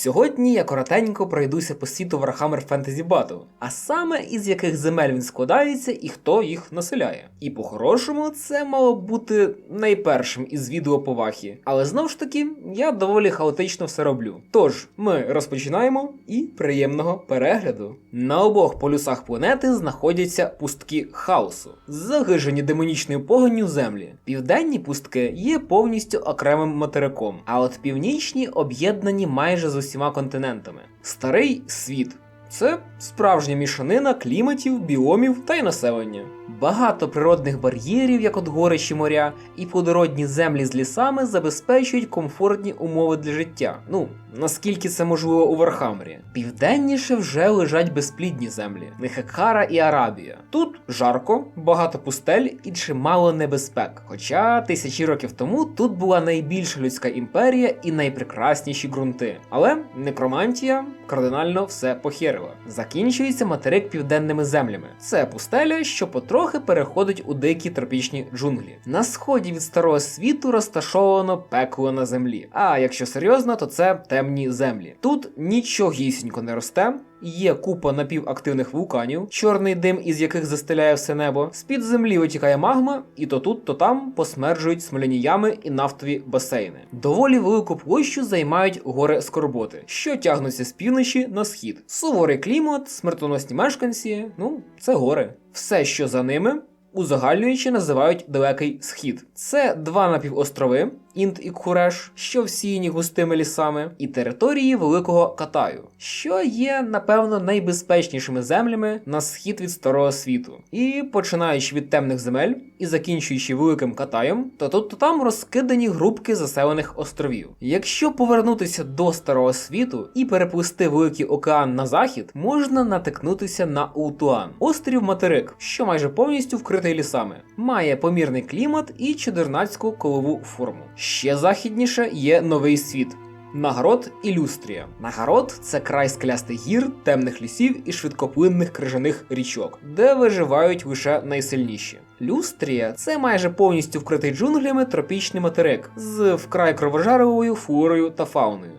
Сьогодні я коротенько пройдуся по світу Warhammer Fantasy Battle, а саме із яких земель він складається і хто їх населяє. І по-хорошому це мало б бути найпершим із відео по вахі. Але знову ж таки, я доволі хаотично все роблю. Тож, ми розпочинаємо і приємного перегляду. На обох полюсах планети знаходяться пустки хаосу, загижені демонічною погоню землі. Південні пустки є повністю окремим материком, а от північні об'єднані майже з усіма континентами. Старий світ. Це справжня мішанина кліматів, біомів та й населення. Багато природних бар'єрів, як от гори чи моря, і плодородні землі з лісами забезпечують комфортні умови для життя. Ну, наскільки це можливо у Вархаммері. Південніше вже лежать безплідні землі Нехекара і Арабія. Тут жарко, багато пустель і чимало небезпек. Хоча тисячі років тому тут була найбільша людська імперія і найпрекрасніші ґрунти. Але некромантія кардинально все похерила. Закінчується материк південними землями. Це пустеля, що потрохи переходить у дикі тропічні джунглі. На сході від старого світу розташовано пекло на землі. А якщо серйозно, то це темні землі. Тут нічогісінько не росте. Є купа напівактивних вулканів, чорний дим із яких застеляє все небо. З-під землі витікає магма, і то тут, то там посмерджують смоляні ями і нафтові басейни. Доволі велику площу займають гори Скорботи, що тягнуться з півночі на схід. Суворий клімат, смертоносні мешканці ну, це гори. Все, що за ними. Узагальнюючи називають Далекий Схід. Це два напівострови Інт і Куреш, що всіяні густими лісами, і території Великого Катаю, що є, напевно, найбезпечнішими землями на схід від старого світу. І починаючи від темних земель і закінчуючи великим Катаєм, то тут то там розкидані групки заселених островів. Якщо повернутися до старого світу і переплисти Великий океан на захід, можна натикнутися на Ултуан, острів Материк, що майже повністю вкритий лісами, має помірний клімат і чудернацьку колову форму. Ще західніше є новий світ. Нагород Ілюстрія. Нагород це край скелястих гір, темних лісів і швидкоплинних крижаних річок, де виживають лише найсильніші. Люстрія це майже повністю вкритий джунглями тропічний материк з вкрай кровожарливою флорою та фауною.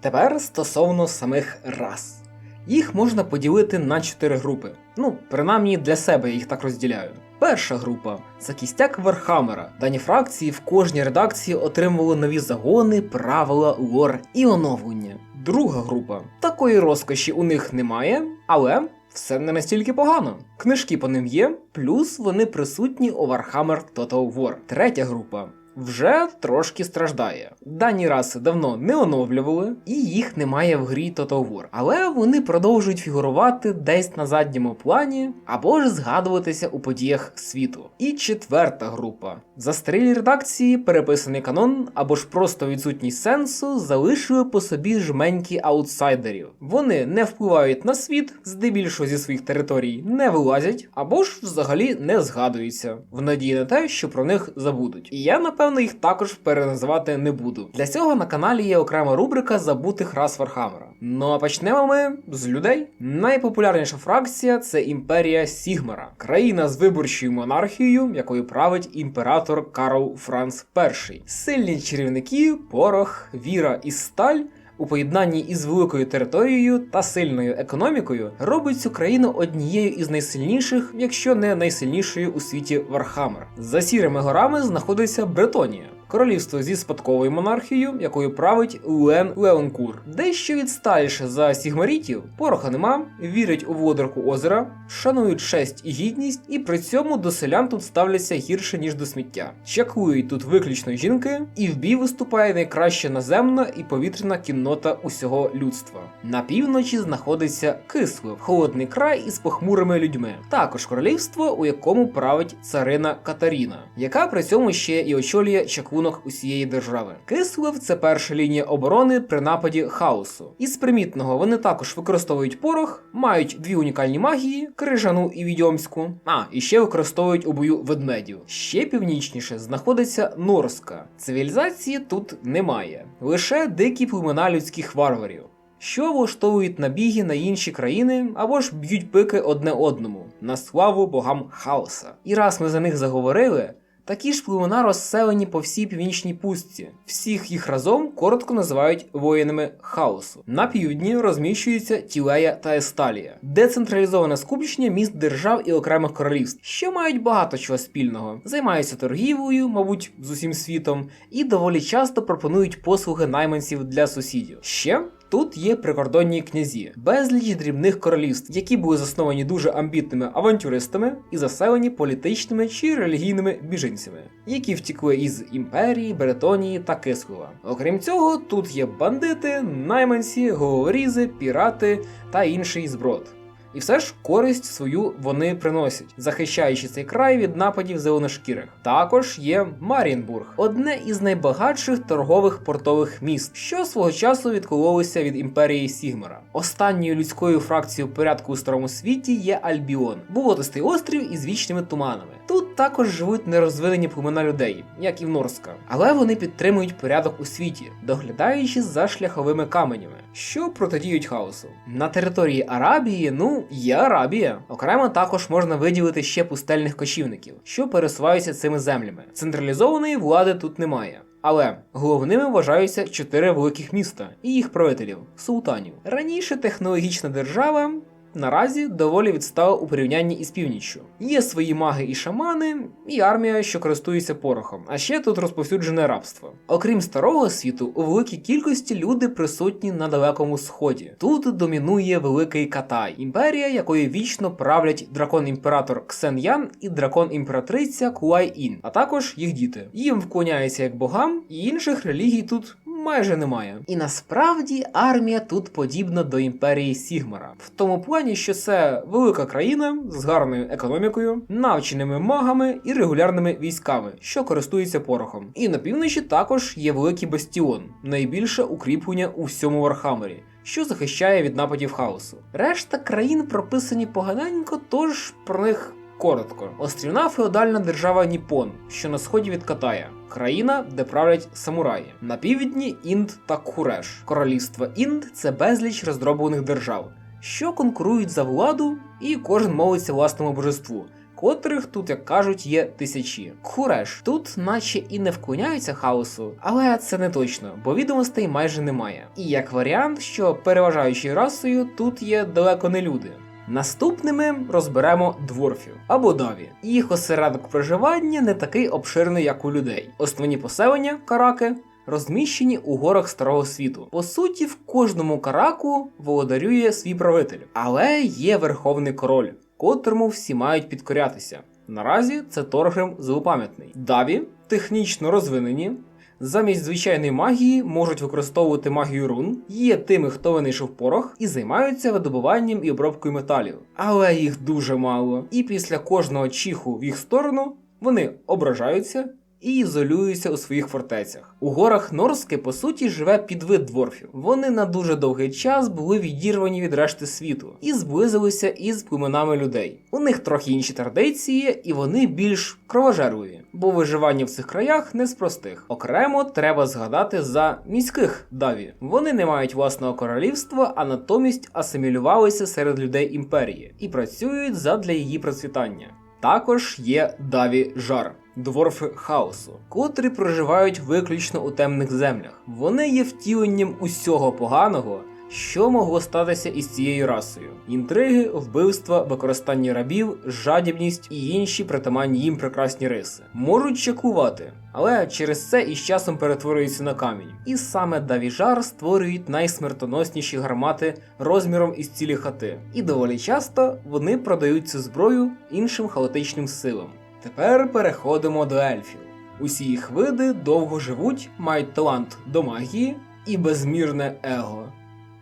Тепер стосовно самих рас. Їх можна поділити на чотири групи. Ну, принаймні для себе я їх так розділяю. Перша група це кістяк Вархаммера. Дані фракції в кожній редакції отримували нові загони, правила, лор і оновлення. Друга група такої розкоші у них немає, але все не настільки погано. Книжки по ним є, плюс вони присутні у Warhammer Total War. Третя група. Вже трошки страждає. Дані раси давно не оновлювали, і їх немає в грі Total War. Але вони продовжують фігурувати десь на задньому плані або ж згадуватися у подіях світу. І четверта група. Застарілі редакції, переписаний канон або ж просто відсутність сенсу залишили по собі жменьки аутсайдерів. Вони не впливають на світ, здебільшого зі своїх територій не вилазять, або ж взагалі не згадуються, в надії на те, що про них забудуть. І я, напевно, їх також переназивати не буду. Для цього на каналі є окрема рубрика забутих рас Вархаммера. Ну а почнемо ми з людей. Найпопулярніша фракція це імперія Сігмара, країна з виборчою монархією, якою править імператор Карл Франц І. Сильні чарівники, порох, віра і сталь. У поєднанні із великою територією та сильною економікою робить цю країну однією із найсильніших, якщо не найсильнішою у світі Вархаммер. За сірими горами знаходиться Бретонія. Королівство зі спадковою монархією, якою править Луен Леонкур. Дещо відсталіше за сігмарітів, пороха нема, вірять у володарку озера, шанують честь і гідність, і при цьому до селян тут ставляться гірше ніж до сміття. Чаклують тут виключно жінки, і в бій виступає найкраща наземна і повітряна кіннота усього людства. На півночі знаходиться Кислив, холодний край із похмурими людьми. Також королівство, у якому править царина Катаріна, яка при цьому ще і очолює чаклу рахунок усієї держави. Кислив це перша лінія оборони при нападі хаосу. Із примітного вони також використовують порох, мають дві унікальні магії крижану і відьомську. А і ще використовують у бою ведмедів. Ще північніше знаходиться Норська. Цивілізації тут немає, лише дикі племена людських варварів що влаштовують набіги на інші країни або ж б'ють пики одне одному на славу богам хаоса. І раз ми за них заговорили. Такі ж племена розселені по всій північній пустці. Всіх їх разом коротко називають воїнами хаосу. На півдні розміщуються Тілея та Есталія, децентралізоване скупчення міст держав і окремих королівств, що мають багато чого спільного, займаються торгівлею, мабуть, з усім світом, і доволі часто пропонують послуги найманців для сусідів. Ще Тут є прикордонні князі, безліч дрібних королівств, які були засновані дуже амбітними авантюристами і заселені політичними чи релігійними біженцями, які втікли із імперії, Бретонії та Кислова. Окрім цього, тут є бандити, найманці, говорізи, пірати та інший зброд. І все ж користь свою вони приносять, захищаючи цей край від нападів зеленошкірих. Також є Марінбург, одне із найбагатших торгових портових міст, що свого часу відкололися від імперії Сігмара. Останньою людською фракцією порядку у старому світі є Альбіон, болотистий острів із вічними туманами. Тут також живуть нерозвинені племена людей, як і в Норська, але вони підтримують порядок у світі, доглядаючи за шляховими каменями, що протидіють хаосу. На території Арабії, ну є Арабія. Окремо також можна виділити ще пустельних кочівників, що пересуваються цими землями. Централізованої влади тут немає. Але головними вважаються чотири великих міста і їх правителів султанів. Раніше технологічна держава наразі доволі відстала у порівнянні із північчю. Є свої маги і шамани, і армія, що користується порохом. А ще тут розповсюджене рабство. Окрім старого світу, у великій кількості люди присутні на далекому сході. Тут домінує великий Катай, імперія, якою вічно правлять дракон-імператор Ксен Ян і дракон-імператриця Куай Ін, а також їх діти. Їм вклоняються як богам, і інших релігій тут майже немає. І насправді армія тут подібна до імперії Сігмара, в тому плані, що це велика країна з гарною економікою, навченими магами і регулярними військами, що користуються порохом. І на півночі також є великий бастіон, найбільше укріплення у всьому Вархаммері. Що захищає від нападів хаосу. Решта країн прописані поганенько, тож про них коротко. Острівна феодальна держава Ніпон, що на сході від Катая, країна, де правлять самураї. На півдні Інд та Куреш. Королівство Інд це безліч роздроблених держав, що конкурують за владу, і кожен молиться власному божеству. Котрих тут, як кажуть, є тисячі. Куреш тут, наче і не вклоняються хаосу, але це не точно, бо відомостей майже немає. І як варіант, що переважаючою расою тут є далеко не люди. Наступними розберемо дворфів або даві. Їх осередок проживання не такий обширний, як у людей. Основні поселення караки. Розміщені у горах старого світу. По суті, в кожному караку володарює свій правитель, але є верховний король, котрому всі мають підкорятися. Наразі це Торгрим злопам'ятний. Даві технічно розвинені, замість звичайної магії можуть використовувати магію рун, є тими, хто винайшов порох, і займаються видобуванням і обробкою металів. Але їх дуже мало. І після кожного чиху в їх сторону вони ображаються. І ізолюються у своїх фортецях. У горах Норське, по суті, живе підвид дворфів. Вони на дуже довгий час були відірвані від решти світу і зблизилися із племенами людей. У них трохи інші традиції, і вони більш кровожерливі, бо виживання в цих краях не з простих. Окремо треба згадати за міських даві. Вони не мають власного королівства, а натомість асимілювалися серед людей імперії і працюють задля її процвітання. Також є даві жар. Дворфи хаосу, котрі проживають виключно у темних землях. Вони є втіленням усього поганого, що могло статися із цією расою: інтриги, вбивства, використання рабів, жадібність і інші притаманні їм прекрасні риси. Можуть чекувати, але через це із часом перетворюються на камінь. І саме давіжар створюють найсмертоносніші гармати розміром із цілі хати. І доволі часто вони продають цю зброю іншим хаотичним силам. Тепер переходимо до ельфів. Усі їх види довго живуть, мають талант до магії і безмірне его.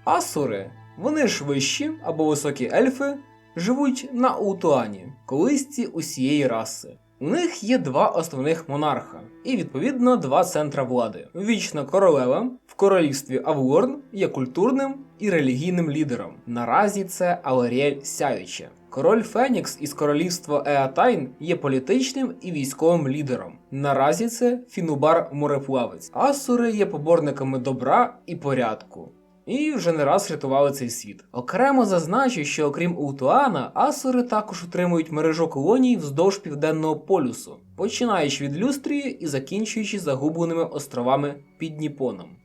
Асури, вони ж вищі або високі ельфи, живуть на Утуані, колисці усієї раси. У них є два основних монарха, і відповідно два центра влади. Вічна королева в королівстві Авлорн є культурним і релігійним лідером. Наразі це Аларіель Сяюче. Король Фенікс із королівства Еатайн є політичним і військовим лідером. Наразі це Фінубар Мореплавець. Асури є поборниками добра і порядку. І вже не раз рятували цей світ. Окремо зазначу, що окрім Утуана, Асури також утримують мережу колоній вздовж південного полюсу, починаючи від Люстрії і закінчуючи загубленими островами під Дніпоном.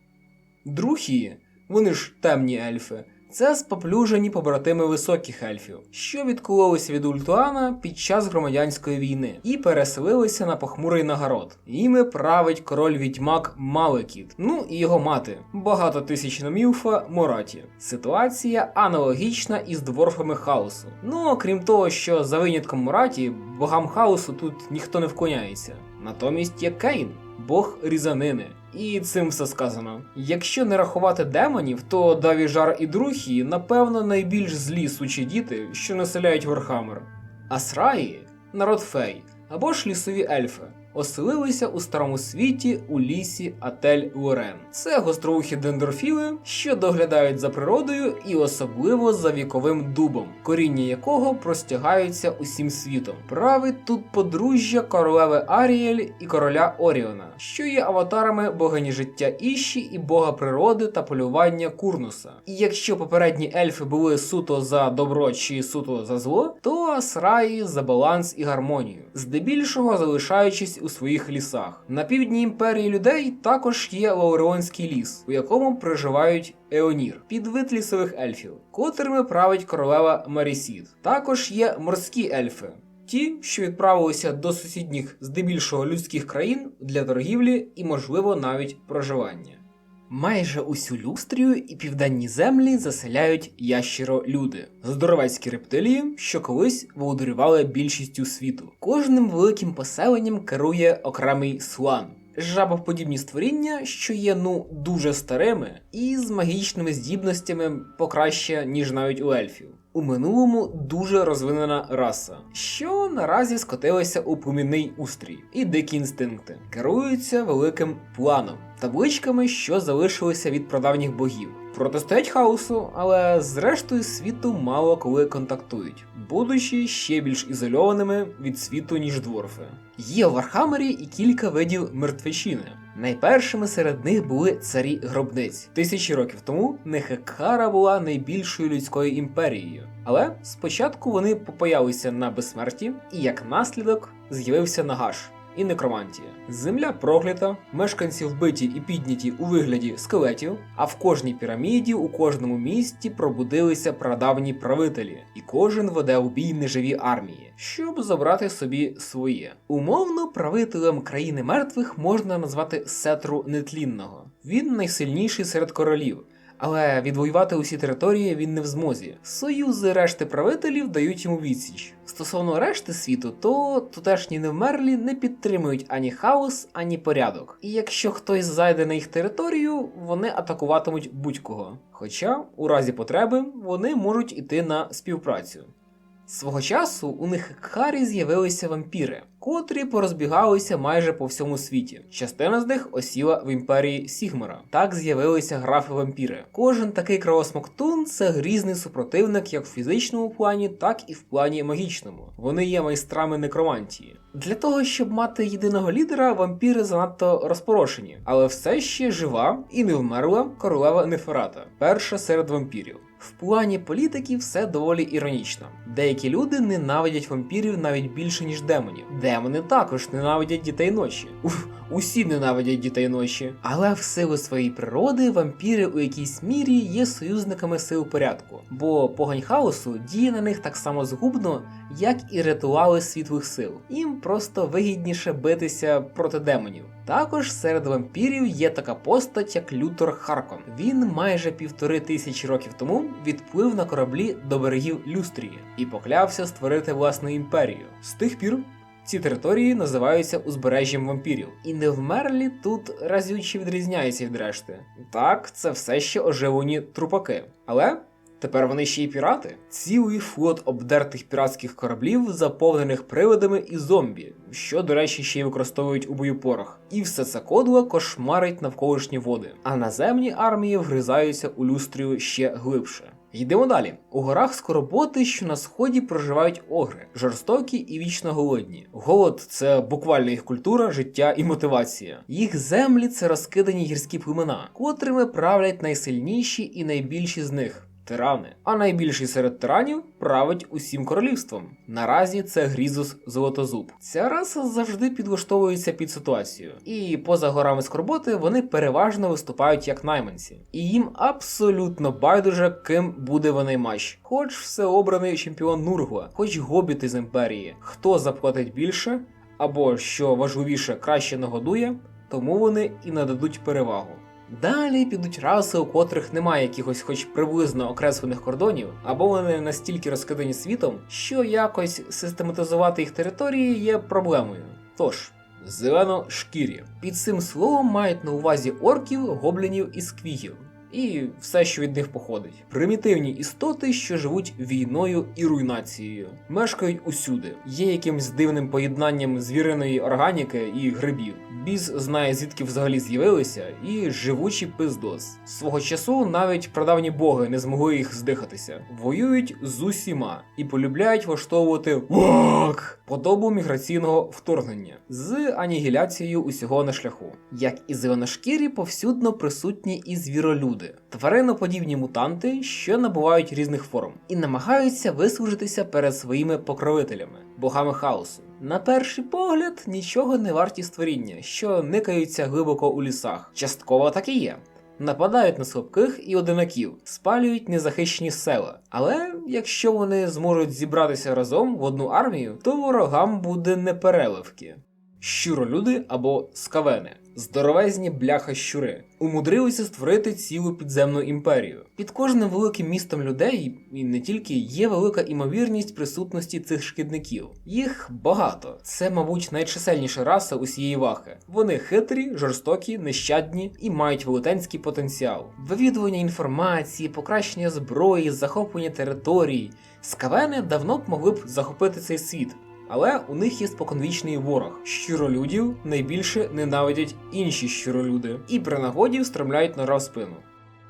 Друхії, вони ж темні ельфи, це споплюжені побратими високих ельфів, що відкололися від Ультуана під час громадянської війни і переселилися на похмурий нагород. Іми править король відьмак Малекіт, ну і його мати, багатотисячна мілфа Мораті. Ситуація аналогічна із дворфами хаосу. Ну окрім того, що за винятком Мораті, богам хаосу тут ніхто не вклоняється. Натомість є Кейн, бог різанини. І цим все сказано. Якщо не рахувати демонів, то Давіжар і Друхі, напевно, найбільш злі сучі діти, що населяють Вархаммер. Асраї народ фей або ж лісові ельфи. Оселилися у старому світі у лісі Атель Лорен. Це гостроухі дендрофіли, що доглядають за природою і особливо за віковим дубом, коріння якого простягаються усім світом. Править тут подружжя королеви Аріель і короля Оріона, що є аватарами богині життя Іші і бога природи та полювання Курнуса. І якщо попередні ельфи були суто за добро чи суто за зло, то Асраї за баланс і гармонію, здебільшого залишаючись у своїх лісах. На півдні імперії людей також є Лауреонський ліс, у якому проживають Еонір, підвид лісових ельфів, котрими править королева Марісід. Також є морські ельфи. Ті, що відправилися до сусідніх здебільшого людських країн для торгівлі і, можливо, навіть проживання. Майже усю люстрію і південні землі заселяють ящеро-люди, здоровецькі рептилії, що колись володарювали більшістю світу. Кожним великим поселенням керує окремий слан. Жабоподібні створіння, що є ну дуже старими, і з магічними здібностями покраще, ніж навіть у ельфів. У минулому дуже розвинена раса, що наразі скотилася у племінний устрій і дикі інстинкти, керуються великим планом, табличками, що залишилися від прадавніх богів. Протистоять хаосу, але з рештою світу мало коли контактують, будучи ще більш ізольованими від світу, ніж дворфи. Є в Вархаммері і кілька видів мертвечини. Найпершими серед них були царі гробниць. Тисячі років тому Нехекара була найбільшою людською імперією. Але спочатку вони попаялися на безсмерті, і як наслідок з'явився Нагаш і некромантія. Земля проклята, мешканці вбиті і підняті у вигляді скелетів, а в кожній піраміді, у кожному місті пробудилися прадавні правителі, і кожен веде у бій неживі армії, щоб забрати собі своє. Умовно, правителем країни мертвих можна назвати Сетру Нетлінного. Він найсильніший серед королів. Але відвоювати усі території він не в змозі. Союзи решти правителів дають йому відсіч. Стосовно решти світу, то тутешні невмерлі не підтримують ані хаос, ані порядок. І якщо хтось зайде на їх територію, вони атакуватимуть будь-кого. Хоча, у разі потреби, вони можуть іти на співпрацю. Свого часу у них Харі з'явилися вампіри, котрі порозбігалися майже по всьому світі. Частина з них осіла в імперії Сігмара. Так з'явилися графи-вампіри. Кожен такий кровосмоктун це грізний супротивник як в фізичному плані, так і в плані магічному. Вони є майстрами некромантії. Для того, щоб мати єдиного лідера, вампіри занадто розпорошені, але все ще жива і не вмерла королева Неферата, перша серед вампірів. В плані політики все доволі іронічно. Деякі люди ненавидять вампірів навіть більше, ніж демонів. Демони також ненавидять дітей ночі. Уф, усі ненавидять дітей ночі. Але в силу своєї природи вампіри у якійсь мірі є союзниками сил порядку, бо погань хаосу діє на них так само згубно, як і ритуали світлих сил. Їм просто вигідніше битися проти демонів. Також серед вампірів є така постать, як Лютор Харкон. Він майже півтори тисячі років тому відплив на кораблі до берегів Люстрії і поклявся створити власну імперію. З тих пір ці території називаються узбережжям вампірів, і невмерлі тут разюче відрізняються від решти. Так, це все ще оживлені трупаки. Але Тепер вони ще й пірати. Цілий флот обдертих піратських кораблів, заповнених привидами і зомбі, що, до речі, ще й використовують у бою порох. І все це кодло кошмарить навколишні води. А наземні армії вгризаються у люстрію ще глибше. Йдемо далі. У горах скороботи, що на сході проживають огри, жорстокі і вічно голодні. Голод це буквально їх культура, життя і мотивація. Їх землі це розкидані гірські племена, котрими правлять найсильніші і найбільші з них. Тирани, а найбільший серед тиранів править усім королівством. Наразі це Грізус Золотозуб. Ця раса завжди підлаштовується під ситуацію, і поза горами скорботи вони переважно виступають як найманці, і їм абсолютно байдуже, ким буде вони матч. Хоч всеобраний чемпіон Нургла, хоч гобіти з імперії, хто заплатить більше, або що важливіше, краще нагодує, тому вони і нададуть перевагу. Далі підуть раси, у котрих немає якихось хоч приблизно окреслених кордонів, або вони настільки розкидані світом, що якось систематизувати їх території є проблемою. Тож, зеленошкірі. Під цим словом мають на увазі орків, гоблінів і сквігів. І все, що від них походить. Примітивні істоти, що живуть війною і руйнацією, мешкають усюди, є якимсь дивним поєднанням звіриної органіки і грибів. Біз знає, звідки взагалі з'явилися, і живучі пиздос. Свого часу навіть прадавні боги не змогли їх здихатися. Воюють з усіма і полюбляють влаштовувати вак подобу міграційного вторгнення з анігіляцією усього на шляху. Як і зеленошкірі, повсюдно присутні і звіролюди, твариноподібні мутанти, що набувають різних форм, і намагаються вислужитися перед своїми покровителями, богами хаосу. На перший погляд, нічого не варті створіння, що никаються глибоко у лісах. Частково так і є. Нападають на слабких і одинаків, спалюють незахищені села. Але якщо вони зможуть зібратися разом в одну армію, то ворогам буде непереливки. Щуролюди або скавени, здоровезні бляха щури, умудрилися створити цілу підземну імперію. Під кожним великим містом людей, і не тільки є велика імовірність присутності цих шкідників. Їх багато. Це, мабуть, найчисельніша раса усієї вахи. Вони хитрі, жорстокі, нещадні і мають велетенський потенціал. Вивідування інформації, покращення зброї, захоплення територій. Скавени давно б могли б захопити цей світ. Але у них є споконвічний ворог. Щиролюдів найбільше ненавидять інші щиролюди, і при нагоді встромляють нора в спину.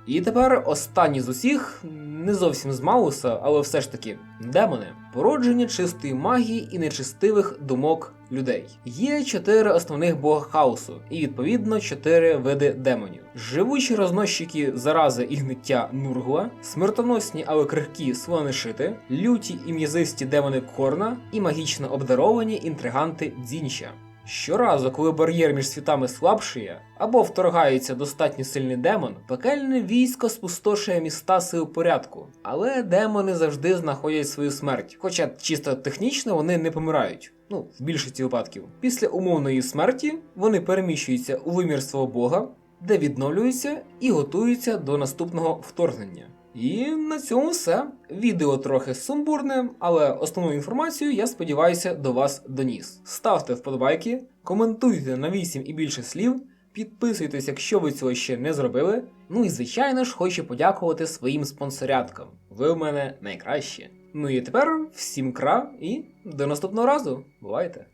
І тепер останній з усіх, не зовсім з Мауса, але все ж таки демони, породження чистої магії і нечистивих думок людей. Є чотири основних бога хаосу, і відповідно чотири види демонів: живучі розносчики зарази і гниття Нургла, смертоносні, але крихкі слонишити, люті і м'язисті демони Корна і магічно обдаровані інтриганти Дзінча. Щоразу, коли бар'єр між світами слабшає, або вторгається достатньо сильний демон, пекельне військо спустошує міста сил порядку. Але демони завжди знаходять свою смерть, хоча чисто технічно вони не помирають. Ну, в більшості випадків. Після умовної смерті вони переміщуються у вимір свого бога, де відновлюються і готуються до наступного вторгнення. І на цьому все. Відео трохи сумбурне, але основну інформацію я сподіваюся до вас доніс. Ставте вподобайки, коментуйте на 8 і більше слів, підписуйтесь, якщо ви цього ще не зробили. Ну і звичайно ж хочу подякувати своїм спонсоряткам. Ви в мене найкращі. Ну і тепер всім кра і до наступного разу. Бувайте!